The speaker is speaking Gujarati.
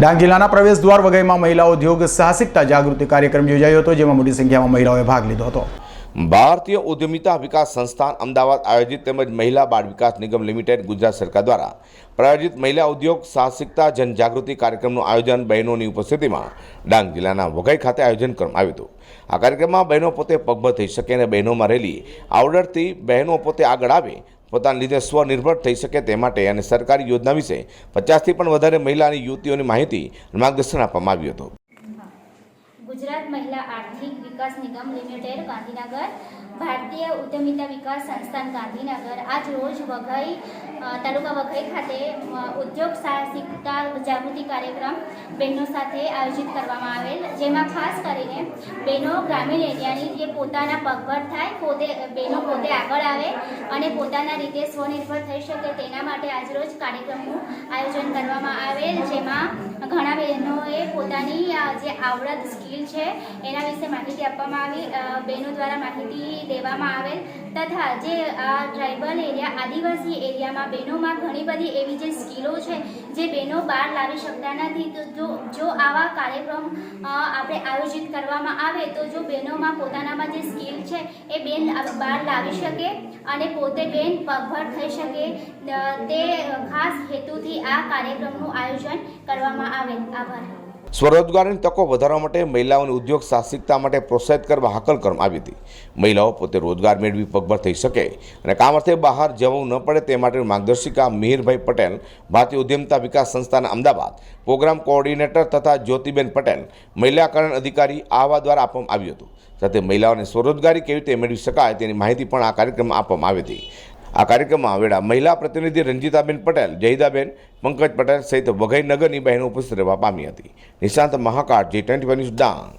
ડાંગ જિલ્લાના પ્રવેશ દ્વાર વગેરેમાં મહિલા ઉદ્યોગ સાહસિકતા જાગૃતિ કાર્યક્રમ યોજાયો હતો, જેમાં મોટી સંખ્યામાં મહિલાઓએ ભાગ લીધો હતો. ભારતીય ઉદ્યમિતા વિકાસ સંસ્થાન અમદાવાદ આયોજિત તેમજ મહિલા બાળ વિકાસ નિગમ લિમિટેડ ગુજરાત સરકાર દ્વારા પ્રાયોજિત મહિલા ઉદ્યોગ સાહસિકતા જનજાગૃતિ કાર્યક્રમનું આયોજન બહેનોની ઉપસ્થિતિમાં ડાંગ જિલ્લાના વઘઈ ખાતે આયોજન કરવામાં આવ્યું હતું. આ કાર્યક્રમમાં બહેનો પોતે પગભર થઈ શકે અને બહેનોમાં રહેલી આવડતથી બહેનો પોતે આગળ આવે પોતાના લીધે સ્વનિર્ભર થઈ શકે તે માટે અને સરકારી યોજના વિશે પચાસથી પણ વધારે મહિલા અને યુવતીઓની માહિતી માર્ગદર્શન આપવામાં આવ્યું હતું. ગુજરાત મહિલા આર્થિક વિકાસ નિગમ લિમિટેડ ગાંધીનગર ભારતીય ઉદ્યમિતા વિકાસ સંસ્થાન ગાંધીનગર આજ રોજ વઘઈ તાલુકા વઘઈ ખાતે ઉદ્યોગ સાહસિકતા જાગૃતિ કાર્યક્રમ બહેનો સાથે આયોજિત કરવામાં આવેલ, જેમાં ખાસ કરીને બહેનો ગ્રામીણ એરિયાની જે પોતાના પગભર થાય, પોતે બહેનો પોતે આગળ આવે અને પોતાના રીતે સ્વનિર્ભર થઈ શકે તેના માટે આજરોજ કાર્યક્રમનું આયોજન કરવામાં આવેલ, જેમાં ઘણા બહેનોએ પોતાની જે આવડત સ્કિલ છે, એના વિશે માહિતી આપવામાં આવી. બહેનો દ્વારા માહિતી દેવામાં આવેલ તથા જે ટ્રાઇબલ એરિયા, આદિવાસી એરિયામાં બહેનોમાં ઘણી બધી એવી જે સ્કિલો છે, જે બહેનો બહાર લાવી શકતા નથી. તો જો આવા કાર્યક્રમ આપણે આયોજિત કરવામાં આવે તો જો બહેનોમાં પોતાનામાં જે સ્કિલ છે એ બેન બહાર લાવી શકે અને પોતે બેન પગભર થઈ શકે તે ખાસ હેતુથી આ કાર્યક્રમનું આયોજન કરવામાં આવે. આભાર. સ્વરોજગારની તકો વધારવા માટે મહિલાઓને ઉદ્યોગ સાહસિકતા માટે પ્રોત્સાહિત કરવા હાકલ કરવામાં આવી હતી. મહિલાઓ પોતે રોજગાર મેળવી પગભર થઈ શકે અને કામ અર્થે બહાર જવું ન પડે તે માટે માર્ગદર્શિકા મિહિરભાઈ પટેલ, ભારતીય ઉદ્યમતા વિકાસ સંસ્થાના અમદાવાદ, પ્રોગ્રામ કોઓર્ડિનેટર તથા જ્યોતિબેન પટેલ મહિલાકરણ અધિકારી આવા દ્વારા આપવામાં આવ્યું હતું. સાથે મહિલાઓને સ્વરોજગારી કેવી રીતે મેળવી શકાય તેની માહિતી પણ આ કાર્યક્રમમાં આપવામાં આવી હતી. આ કાર્યક્રમમાં વેળા મહિલા પ્રતિનિધિ રંજીતાબેન પટેલ જયદાબેન પંકજ પટેલ સહિત વઘઈ નગરની બહેનો ઉપસ્થિત રહેવા પામી હતી. Nishant Mahakal G twenty news Dang.